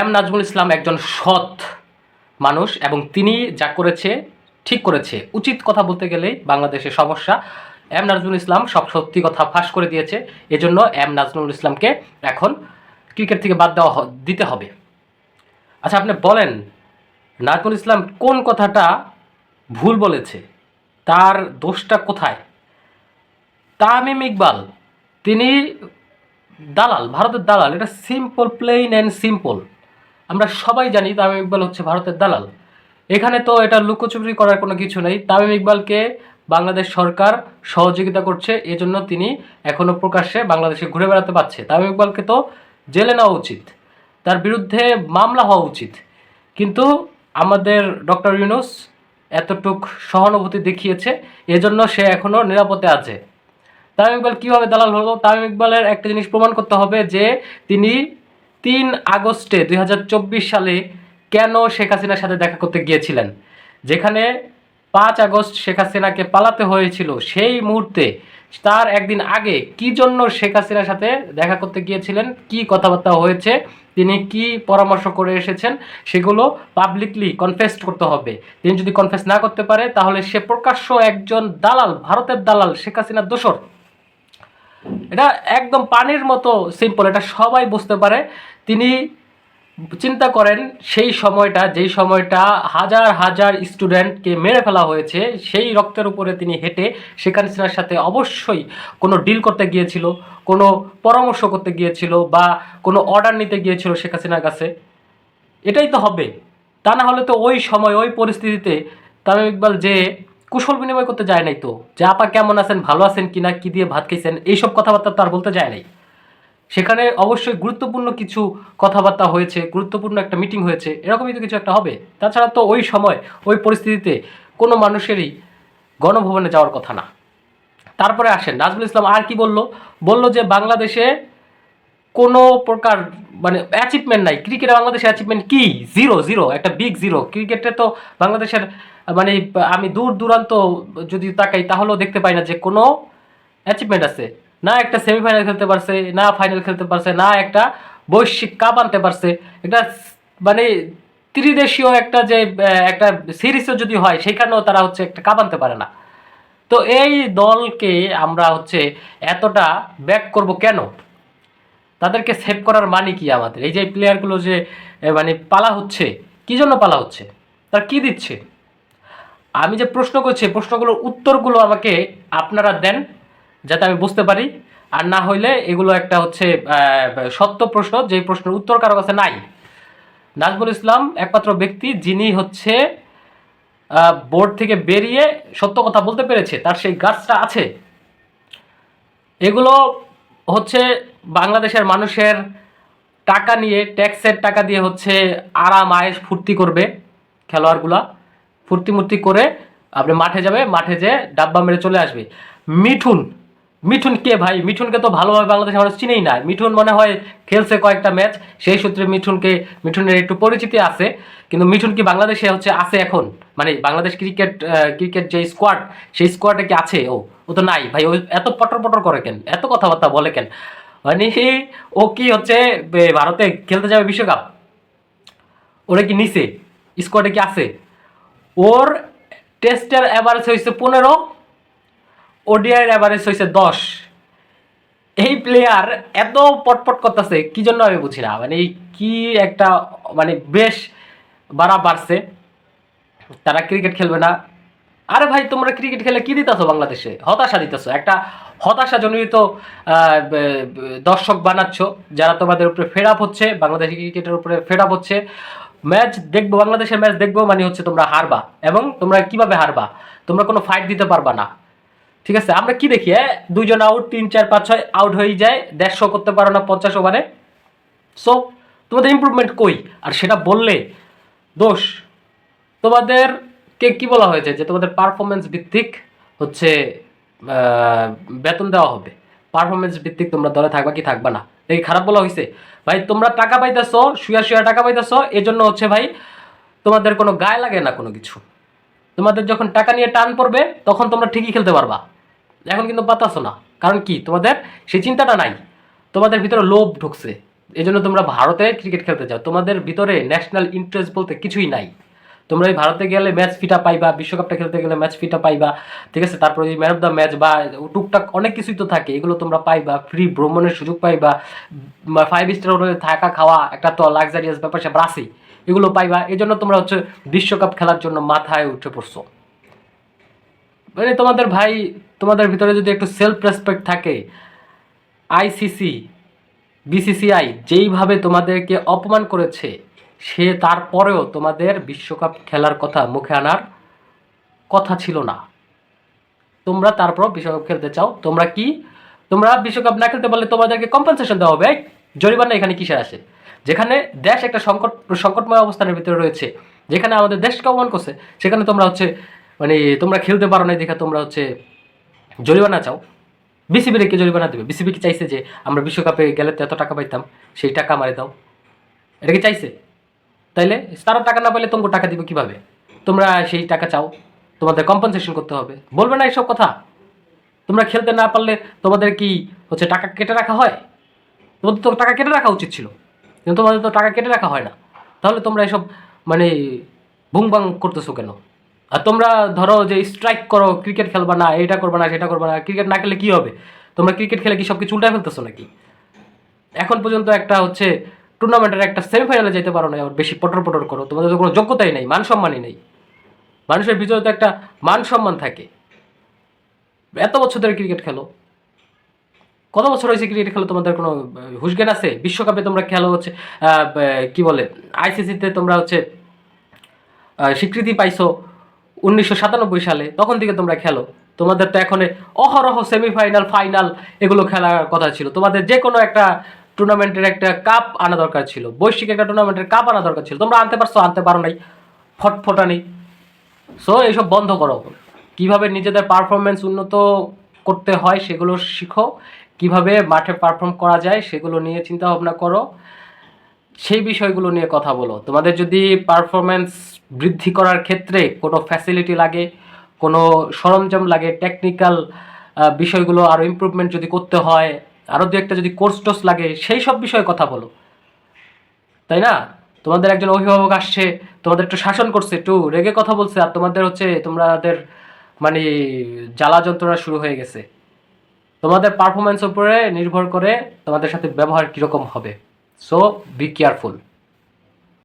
M Nazmul Islam একজন সৎ মানুষ এবং তিনি যা করেছে, ঠিক করেছে। উচিত কথা বলতে গেলে বাংলাদেশের সমস্যা। এম নাজমুল ইসলাম সব সত্যি কথা ফাঁস করে দিয়েছে। এজন্য এম নাজমুল ইসলামকে এখন ক্রিকেট থেকে বাদ দেওয়া দিতে হবে। আচ্ছা আপনি বলেন, নাজমুল ইসলাম কোন কথাটা ভুল বলেছে? তার দোষটা কোথায়? তামিম ইকবাল, তিনি দালাল, ভারতের দালাল। এটা সিম্পল প্লেইন অ্যান্ড সিম্পল আমরা সবাই জানি তামিম ইকবাল হচ্ছে ভারতের দালাল। এখানে তো এটা লুকোচুরি করার কোনো কিছু নেই। তামিম ইকবালকে বাংলাদেশ সরকার সহযোগিতা করছে, এজন্য তিনি এখনও প্রকাশ্যে বাংলাদেশে ঘুরে বেড়াতে পারছে। তামিম ইকবালকে তো জেলে নেওয়া উচিত। তার বিরুদ্ধে মামলা হওয়া উচিত। কিন্তু আমাদের ডক্টর ইউনুস এতটুক সহানুভূতি দেখিয়েছে, এজন্য সে এখনও নিরাপদে আছে। তামিম ইকবাল কীভাবে দালাল হলো? তামিম ইকবালের একটা জিনিস প্রমাণ করতে হবে যে তিনি তিন আগস্টে দুই হাজার চব্বিশ সালে কেন শেখ হাসিনার সাথে দেখা করতে গিয়েছিলেন? যেখানে পাঁচ আগস্ট শেখ হাসিনাকে পালাতে হয়েছিল সেই মুহূর্তে তার একদিন আগে কি জন্য শেখ হাসিনার সাথে দেখা করতে গিয়েছিলেন? কি কথাবার্তা হয়েছে? তিনি কি পরামর্শ করে এসেছেন? সেগুলো পাবলিকলি কনফেস করতে হবে। তিনি যদি কনফেস না করতে পারে, তাহলে সে প্রকাশ্য একজন দালাল, ভারতের দালাল শেখ হাসিনার দোসর এটা একদম পানির মতো সিম্পল এটা সবাই বুঝতে পারে। তিনি চিন্তা করেন, সেই সময়টা, যেই সময়টা হাজার হাজার স্টুডেন্টকে মেরে ফেলা হয়েছে, সেই রক্তের উপরে তিনি হেঁটে শেখ হাসিনার সাথে অবশ্যই কোনো ডিল করতে গিয়েছিল, কোনো পরামর্শ করতে গিয়েছিল বা কোনো অর্ডার নিতে গিয়েছিল শেখ হাসিনার কাছে। এটাই তো হবে। তা না হলে তো ওই সময়, ওই পরিস্থিতিতে তামিম ইকবাল যে কুশল বিনিময় করতে যায় নাই তো। যে আপা কেমন আছেন, ভালো আছেন কিনা, কি দিয়ে ভাত খাইছেন এইসব কথাবার্তা তার বলতে যায় নাই। সেখানে অবশ্যই গুরুত্বপূর্ণ কিছু কথাবার্তা হয়েছে, গুরুত্বপূর্ণ একটা মিটিং হয়েছে, এরকমই তো কিছু একটা হবে। তাছাড়া তো ওই সময়, ওই পরিস্থিতিতে কোনো মানুষেরই গণভবনে যাওয়ার কথা না। তারপরে আসেন, নাজমুল ইসলাম আর কি বলল? বলল যে বাংলাদেশে কোনো প্রকার মানে অ্যাচিভমেন্ট নাই। ক্রিকেটে বাংলাদেশের অ্যাচিভমেন্ট কি? জিরো জিরো একটা বিগ জিরো ক্রিকেটে তো বাংলাদেশের মানে আমি দূর দূরান্ত যদি তাকাই, তাহলেও দেখতে পাই না যে কোনো অ্যাচিভমেন্ট আছে। না একটা সেমিফাইনাল খেলতে পারছে, না ফাইনাল খেলতে পারছে, না একটা বৈশ্বিক কাপ আনতে পারছে। একটা মানে ত্রিদেশীয় একটা যে একটা সিরিজও যদি হয়, সেখানেও তারা হচ্ছে একটা কাপ আনতে পারে না। তো এই দলকে আমরা হচ্ছে এতটা ব্যাক করব কেন? তাদেরকে সেভ করার মানে কি আমাদের? এই যে প্লেয়ারগুলো যে মানে পালা হচ্ছে, কি জন্য পালা হচ্ছে? তার কি দিচ্ছে? আমি যে প্রশ্ন করছি প্রশ্নগুলোর উত্তরগুলো আমাকে আপনারা দেন, যাতে আমি বুঝতে পারি। আর না হইলে এগুলো একটা হচ্ছে সত্য প্রশ্ন, যে প্রশ্নের উত্তর কারও কাছে নাই। নাজমুল ইসলাম একমাত্র ব্যক্তি যিনি হচ্ছে বোর্ড থেকে বেরিয়ে সত্য কথা বলতে পেরেছে, তার সেই গাছটা আছে। এগুলো হচ্ছে বাংলাদেশের মানুষের টাকা নিয়ে, ট্যাক্সের টাকা দিয়ে হচ্ছে আরাম আয়েস ফুর্তি করবে খেলোয়াড়গুলা। ফুর্তি মূর্তি করে আপনি মাঠে যাবে, মাঠে যেয়ে ডাব্বা মেরে চলে আসবে। মিঠুন মিঠুন কে ভাই? মিঠুনকে তো ভালোভাবে বাংলাদেশের মানুষ চিনেই না। মিঠুন মনে হয় খেলছে কয়েকটা ম্যাচ, সেই সূত্রে মিঠুনকে, মিঠুনের একটু পরিচিতি আছে, কিন্তু মিঠুন কি বাংলাদেশে হচ্ছে আছে এখন? মানে বাংলাদেশ ক্রিকেট ক্রিকেট যে স্কোয়াড, সেই স্কোয়াডে কি আছে? ও ও তো নাই। ভাই, ও এত পটর পটর করে কেন? এত কথাবার্তা বলে কেন? মানে ও কি হচ্ছে ভারতে খেলতে যাবে বিশ্বকাপ? ওরা কি নিছে? স্কোয়াডে কি আছে? ওর টেস্টের অ্যাভারেজ হয়েছে পনেরো, ওডিআইয়ের অ্যাভারেজ হয়েছে দশ। এই প্লেয়ার এত পটপট করতেছে, কি জন্য আমি বুঝি না? মানে কি একটা মানে বেশ বাড়া বাড়ছে। তারা ক্রিকেট খেলবে না। আরে ভাই, তোমরা ক্রিকেট খেলে কি দিতেছো বাংলাদেশে? হতাশা দিতেছো। একটা হতাশা জনিত দর্শক বানাচ্ছ, যারা তোমাদের উপরে ফেড আপ হচ্ছে, বাংলাদেশি ক্রিকেটের উপরে ফেড আপ হচ্ছে। ম্যাচ দেখব, বাংলাদেশের ম্যাচ দেখব মানে হচ্ছে তোমরা হারবা এবং তোমরা কীভাবে হারবা? তোমরা কোনো ফাইট দিতে পারবা না। ঠিক আছে? আমরা কি দেখি হ্যাঁ? দুইজন আউট তিন, চার, পাঁচ, ছয় আউট হয়ে যায়। দেড়শো করতে পারো না, পঞ্চাশ ওভারে সো তোমাদের ইমপ্রুভমেন্ট কই? আর সেটা বললে দোষ। তোমাদেরকে কি বলা হয়েছে? যে তোমাদের পারফরমেন্স ভিত্তিক হচ্ছে বেতন দেওয়া হবে। পারফরমেন্স ভিত্তিক তোমরা দলে থাকবা কি থাকবা না? এই খারাপ বলা হয়েছে ভাই, তোমরা টাকা পাইতেছো, শুয়া শুয়া টাকা পাইতেছো এই জন্য হচ্ছে ভাই, তোমাদের কোনো গায়ে লাগে না কোনো কিছু। তোমাদের যখন টাকা নিয়ে টান পড়বে, তখন তোমরা ঠিকই খেলতে পারবা। এখন কিন্তু পাতাছো না। কারণ কি? তোমাদের সেই চিন্তাটা নাই। তোমাদের ভিতরে লোভ ঢুকছে। এই জন্য তোমরা ভারতে ক্রিকেট খেলতে যাও। তোমাদের ভিতরে ন্যাশনাল ইন্টারেস্ট বলতে কিছুই নাই। তোমরা এই ভারতে গেলে ম্যাচ ফিটা পাইবা, বিশ্বকাপটা খেলতে গেলে ম্যাচ ফিটা পাইবা, ঠিক আছে? তারপরে ম্যান অফ দ্য ম্যাচ বা টুকটাক অনেক কিছুই তো থাকে, এগুলো তোমরা পাইবা ফ্রি ভ্রমণের সুযোগ পাইবা ফাইভ স্টার হোটেলে থাকা খাওয়া, একটা তো লাক্সারিয়াস ব্যাপার স্যাপার আছেই এগুলো পাইবা। এই জন্য তোমরা হচ্ছে বিশ্বকাপ খেলার জন্য মাথায় উঠে পড়ছো। মানে তোমাদের ভাই, তোমাদের ভিতরে যদি একটু সেলফ রেসপেক্ট থাকে আইসিসি বিসিসিআই যেইভাবে তোমাদেরকে অপমান করেছে সে তারপরেও তোমাদের বিশ্বকাপ খেলার কথা মুখে আনার কথা ছিল না। তোমরা তারপর বিশ্বকাপ খেলতে চাও। তোমরা কি? তোমরা বিশ্বকাপ না খেলতে পারলে তোমাদেরকে কম্পেনসেশন দেওয়া হবে। জরিমানা এখানে কিসের আসে? যেখানে দেশ একটা সংকট, সংকটময় অবস্থানের ভিতরে রয়েছে। যেখানে আমাদের দেশকে অপমান করছে, সেখানে তোমরা হচ্ছে মানে তোমরা খেলতে পারো না দেখে তোমরা হচ্ছে জরিমানা চাও। বিসিবির কে জরিমানা দেবে। বিসিবি কি চাইছে যে, আমরা বিশ্বকাপে গেলে তো এত টাকা পাইতাম, সেই টাকা মারে দাও। এটা কি চাইছে? তাইলে তারা টাকা না পাইলে তোমাকে টাকা দিবে কীভাবে? তোমরা সেই টাকা চাও, তোমাদের কম্পেনসেশন করতে হবে। বলবে না এইসব কথা? তোমরা খেলতে না পারলে তোমাদের কি হচ্ছে টাকা কেটে রাখা হয়? তোমাদের তো টাকা কেটে রাখা উচিত ছিল। কিন্তু তোমাদের তো টাকা কেটে রাখা হয় না। তাহলে তোমরা এসব মানে বুংবাং করতেছো কেন? আর তোমরা ধরো যে স্ট্রাইক করো ক্রিকেট খেলবা না, এটা করবা না, সেটা করবা না ক্রিকেট না খেলে কি হবে? তোমরা ক্রিকেট খেলে কি সব কিছু উল্টায় ফেলতেছো নাকি? এখন পর্যন্ত একটা হচ্ছে টুর্নামেন্টের একটা সেমিফাইনালে যেতে পারো না আবার বেশি পটর পটর করো। তোমাদের তো কোনো যোগ্যতাই নেই মান সম্মানই নেই। মানুষের ভিতরে তো একটা মান সম্মান থাকে। এত বছর ধরে ক্রিকেট খেলো। কত বছর হয়েছে ক্রিকেট খেলো? তোমাদের কোনো আহ, হুশ জ্ঞান আছে? বিশ্বকাপে তোমরা খেলো হচ্ছে কি বলে? আইসিসিতে তোমরা হচ্ছে স্বীকৃতি পাইছো উনিশশো সাতানব্বই সালে। তখন থেকে তোমরা খেলো। তোমাদের তো এখন অহরহ সেমিফাইনাল ফাইনাল এগুলো খেলার কথা ছিল। তোমাদের যে কোনো একটা টুর্নামেন্টের একটা কাপ আনা দরকার ছিল। বৈশ্বিক একটা টুর্নামেন্টের কাপ আনা দরকার ছিল। তোমরা আনতে পারছ, আনতে পারো নাই। ফটফটানি সো এইসব বন্ধ করো। কীভাবে নিজেদের পারফরমেন্স উন্নত করতে হয় সেগুলো শিখো। কীভাবে মাঠে পারফর্ম করা যায় সেগুলো নিয়ে চিন্তা ভাবনা করো। সেই বিষয়গুলো নিয়ে কথা বলো। তোমাদের যদি পারফরমেন্স বৃদ্ধি করার ক্ষেত্রে কোনো ফ্যাসিলিটি লাগে, কোনো সরঞ্জাম লাগে টেকনিক্যাল বিষয়গুলো আরও ইমপ্রুভমেন্ট যদি করতে হয় আরও দু একটা যদি কোর্স টোর্স লাগে, সেই সব বিষয়ে কথা বলো। তাই না? তোমাদের একজন অভিভাবক আসছে, তোমাদের একটু শাসন করছে, একটু রেগে কথা বলছে, আর তোমাদের হচ্ছে, তোমাদের মানে জ্বালা যন্ত্রণা শুরু হয়ে গেছে। তোমাদের পারফরমেন্স উপরে নির্ভর করে তোমাদের সাথে ব্যবহার কীরকম হবে। So be careful